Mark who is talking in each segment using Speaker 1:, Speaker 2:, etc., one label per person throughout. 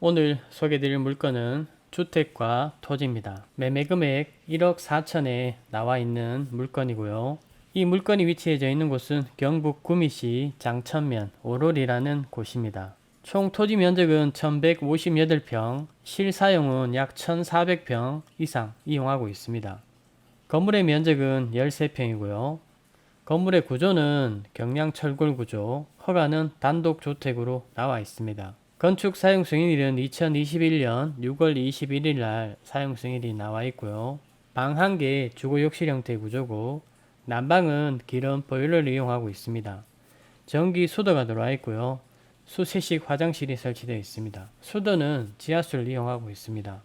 Speaker 1: 오늘 소개드릴 물건은 주택과 토지입니다. 매매 금액 1억 4천에 나와 있는 물건이고요. 이 물건이 위치해져 있는 곳은 경북 구미시 장천면 오롤이라는 곳입니다. 총 토지 면적은 1158평, 실사용은 약 1400평 이상 이용하고 있습니다. 건물의 면적은 13평이고요. 건물의 구조는 경량 철골 구조, 허가는 단독 주택으로 나와 있습니다. 건축 사용 승인일은 2021년 6월 21일 날 사용 승인이 나와 있고요. 방 한 개 주거 욕실 형태 구조고 난방은 기름 보일러를 이용하고 있습니다. 전기 수도가 들어와 있고요. 수세식 화장실이 설치되어 있습니다. 수도는 지하수를 이용하고 있습니다.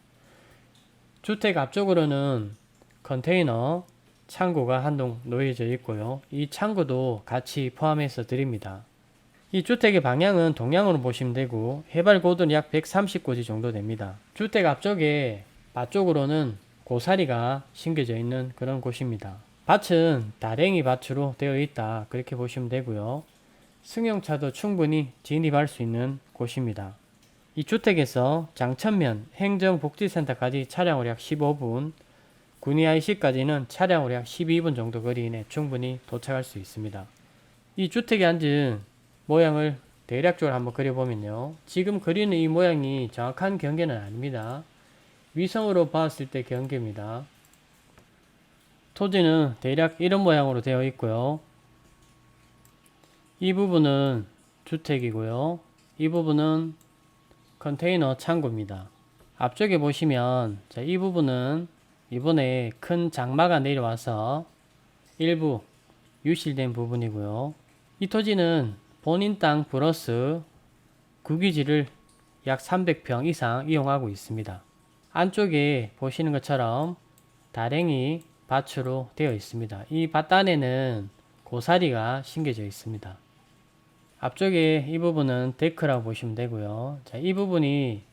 Speaker 1: 주택 앞쪽으로는 컨테이너 창고가 한 동 놓여져 있고요. 이 창고도 같이 포함해서 드립니다. 이 주택의 방향은 동향으로 보시면 되고 해발 고도는 약 130고지 정도 됩니다. 주택 앞쪽에 밭쪽으로는 고사리가 심겨져 있는 그런 곳입니다. 밭은 다랭이 밭으로 되어 있다 그렇게 보시면 되고요. 승용차도 충분히 진입할 수 있는 곳입니다. 이 주택에서 장천면 행정복지센터까지 차량으로 약 15분, 군위 IC까지는 차량으로 약 12분 정도 거리 내 충분히 도착할 수 있습니다. 이 주택에 앉은 모양을 대략적으로 한번 그려보면요. 지금 그리는 이 모양이 정확한 경계는 아닙니다. 위성으로 봤을 때 경계입니다. 토지는 대략 이런 모양으로 되어 있고요. 이 부분은 주택이고요. 이 부분은 컨테이너 창고입니다. 앞쪽에 보시면 자, 이 부분은 이번에 큰 장마가 내려와서 일부 유실된 부분이고요. 이 토지는 본인 땅 플러스 구기지를 약 300평 이상 이용하고 있습니다. 안쪽에 보시는 것처럼 다랭이 밭으로 되어 있습니다. 이밭 안에는 고사리가 심겨져 있습니다. 앞쪽에 이 부분은 데크라고 보시면 되고요. 자, 이 부분이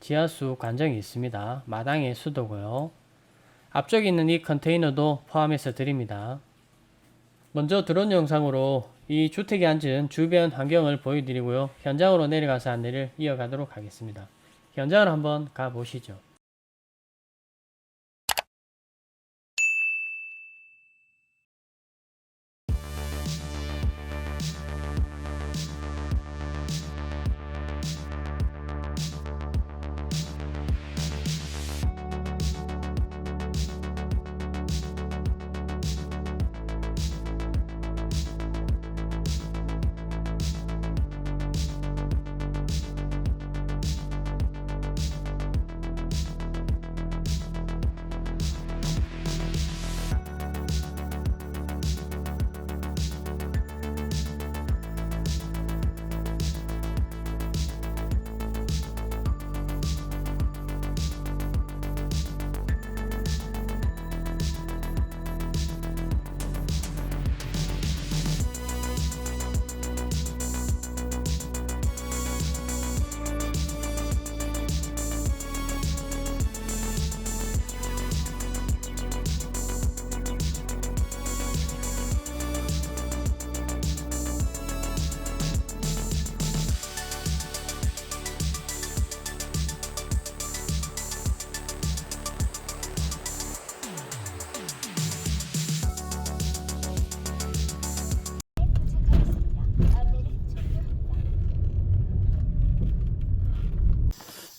Speaker 1: 지하수 관정이 있습니다. 마당의 수도고요. 앞쪽에 있는 이 컨테이너도 포함해서 드립니다. 먼저 드론 영상으로 이 주택에 앉은 주변 환경을 보여드리고요. 현장으로 내려가서 안내를 이어가도록 하겠습니다. 현장을 한번 가보시죠.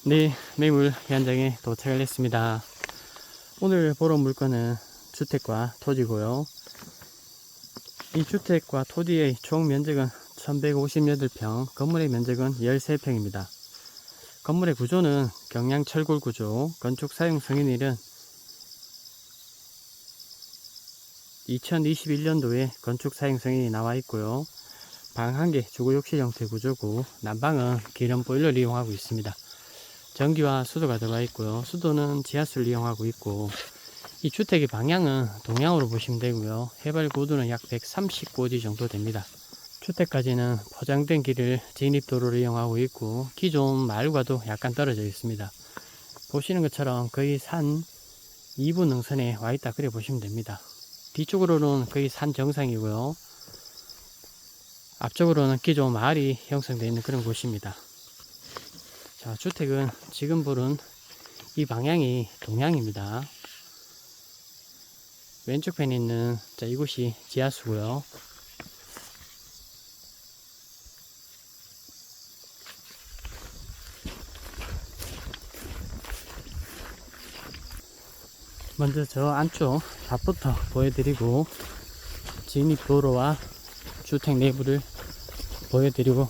Speaker 1: 네, 매물 현장에 도착을 했습니다. 오늘 보러 온 물건은 주택과 토지고요. 이 주택과 토지의 총 면적은 1158평, 건물의 면적은 13평입니다. 건물의 구조는 경량 철골 구조, 건축 사용 승인일은 2021년도에 건축 사용 승인이 나와 있고요. 방 한 개 주거 욕실 형태 구조고 난방은 기름 보일러를 이용하고 있습니다. 전기와 수도가 들어가 있고요. 수도는 지하수를 이용하고 있고 이 주택의 방향은 동향으로 보시면 되고요. 해발 고도는 약 130고지 정도 됩니다. 주택까지는 포장된 길을 진입도로를 이용하고 있고 기존 마을과도 약간 떨어져 있습니다. 보시는 것처럼 거의 산 2분 능선에 와 있다 그래 보시면 됩니다. 뒤쪽으로는 거의 산 정상이고요. 앞쪽으로는 기존 마을이 형성되어 있는 그런 곳입니다. 자, 주택은 지금 보는 이 방향이 동향입니다. 왼쪽 편에 있는 자, 이곳이 지하수고요. 먼저 저 안쪽 밭부터 보여드리고 진입 도로와 주택 내부를 보여드리고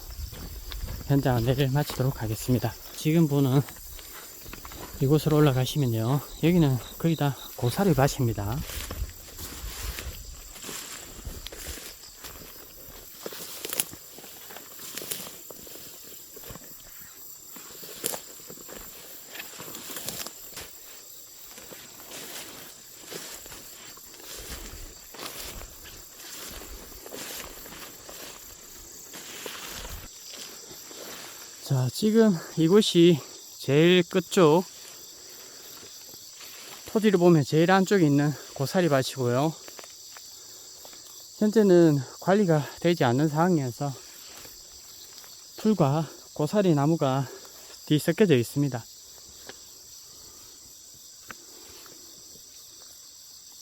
Speaker 1: 현장 안내를 마치도록 하겠습니다. 지금 보는 이곳으로 올라가시면요. 여기는 거의 다 고사리 밭입니다. 자, 지금 이곳이 제일 끝쪽 토지를 보면 제일 안쪽에 있는 고사리 밭이고요. 현재는 관리가 되지 않는 상황이어서 풀과 고사리 나무가 뒤섞여져 있습니다.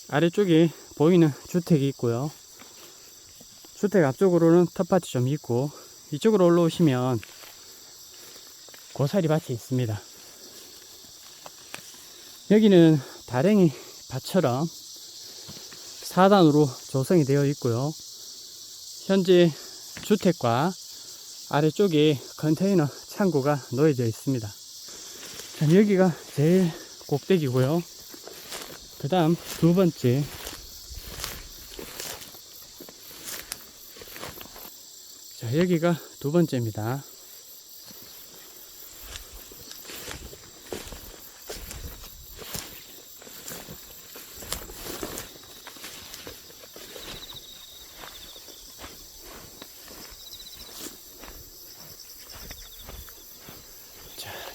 Speaker 1: 아래쪽에 보이는 주택이 있고요. 주택 앞쪽으로는 텃밭이 좀 있고 이쪽으로 올라오시면 고사리 밭이 있습니다. 여기는 다랭이 밭처럼 4단으로 조성이 되어 있고요. 현재 주택과 아래쪽에 컨테이너 창고가 놓여져 있습니다. 자, 여기가 제일 꼭대기고요. 그 다음 두 번째 자, 여기가 두 번째입니다.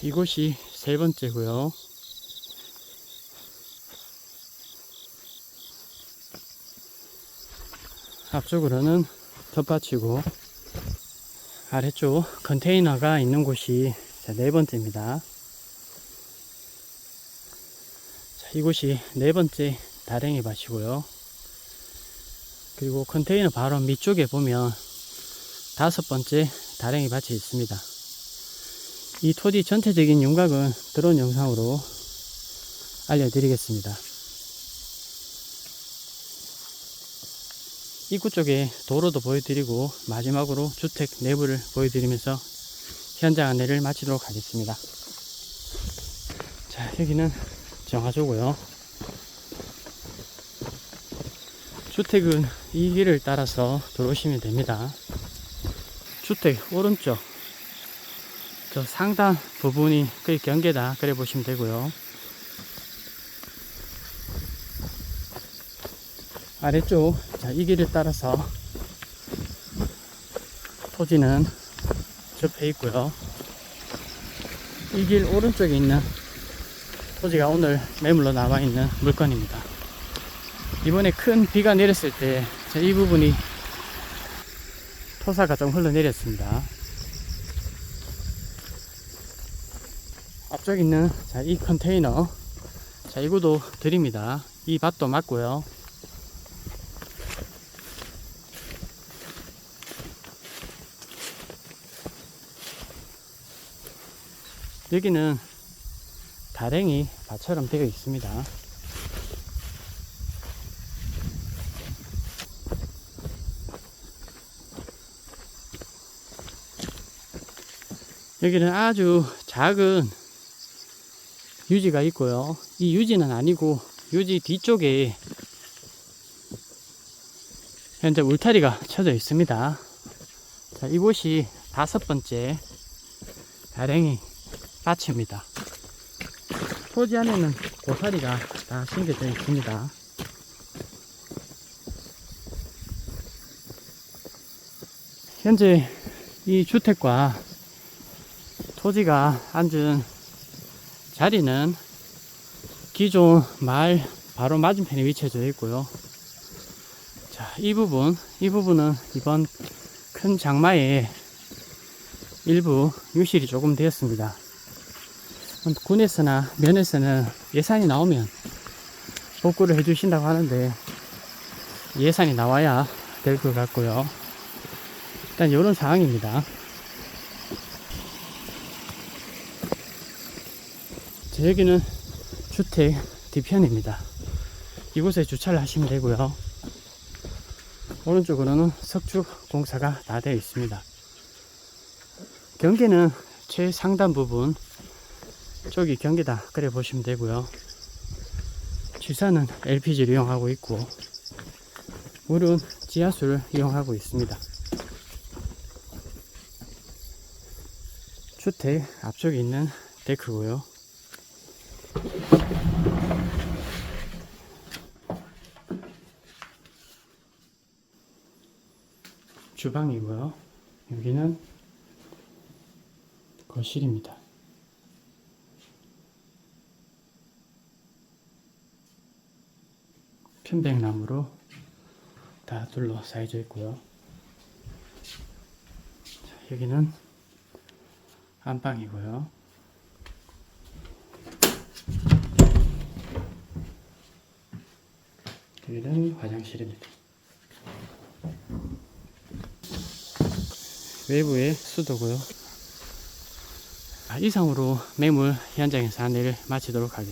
Speaker 1: 이곳이 세 번째고요. 앞쪽으로는 텃밭이고 아래쪽 컨테이너가 있는 곳이 자, 네 번째입니다. 자, 이곳이 네 번째 다랭이 밭이고요. 그리고 컨테이너 바로 밑쪽에 보면 다섯 번째 다랭이 밭이 있습니다. 이 토지 전체적인 윤곽은 드론 영상으로 알려드리겠습니다. 입구 쪽에 도로도 보여드리고 마지막으로 주택 내부를 보여드리면서 현장 안내를 마치도록 하겠습니다. 자 여기는 정화조고요. 주택은 이 길을 따라서 들어오시면 됩니다. 주택 오른쪽 저 상단 부분이 거의 경계다. 그래 보시면 되고요. 아래쪽 자, 이 길을 따라서 토지는 접해 있고요. 이 길 오른쪽에 있는 토지가 오늘 매물로 나와 있는 물건입니다. 이번에 큰 비가 내렸을 때 이 부분이 토사가 좀 흘러내렸습니다 앞쪽에 있는 자, 이 컨테이너 자, 이거도 드립니다. 이 밭도 맞고요. 여기는 다랭이 밭처럼 되어 있습니다. 여기는 아주 작은 유지가 있고요. 이 유지는 아니고 유지 뒤쪽에 현재 울타리가 쳐져 있습니다. 자, 이곳이 다섯 번째 다랭이 밭입니다. 토지 안에는 고사리가 다 심겨져 있습니다. 현재 이 주택과 토지가 앉은 자리는 기존 말 바로 맞은편에 위치해져 있고요. 자, 이 부분, 이 부분은 이번 큰 장마에 일부 유실이 조금 되었습니다. 군에서나 면에서는 예산이 나오면 복구를 해주신다고 하는데 예산이 나와야 될 것 같고요. 일단 이런 상황입니다. 자, 여기는 주택 뒤편입니다. 이곳에 주차를 하시면 되고요. 오른쪽으로는 석축 공사가 다 되어 있습니다. 경계는 최상단 부분 쪽이 경계다 그래 보시면 되고요. 취사는 LPG를 이용하고 있고 물은 지하수를 이용하고 있습니다. 주택 앞쪽에 있는 데크고요. 주방이고요. 여기는 거실입니다. 편백나무로 다 둘러싸여져 있고요. 자, 여기는 안방이고요. 여기는 화장실입니다. 외부의 수도고요. 아, 이상으로 매물 현장에서 안내를 마치도록 하겠습니다.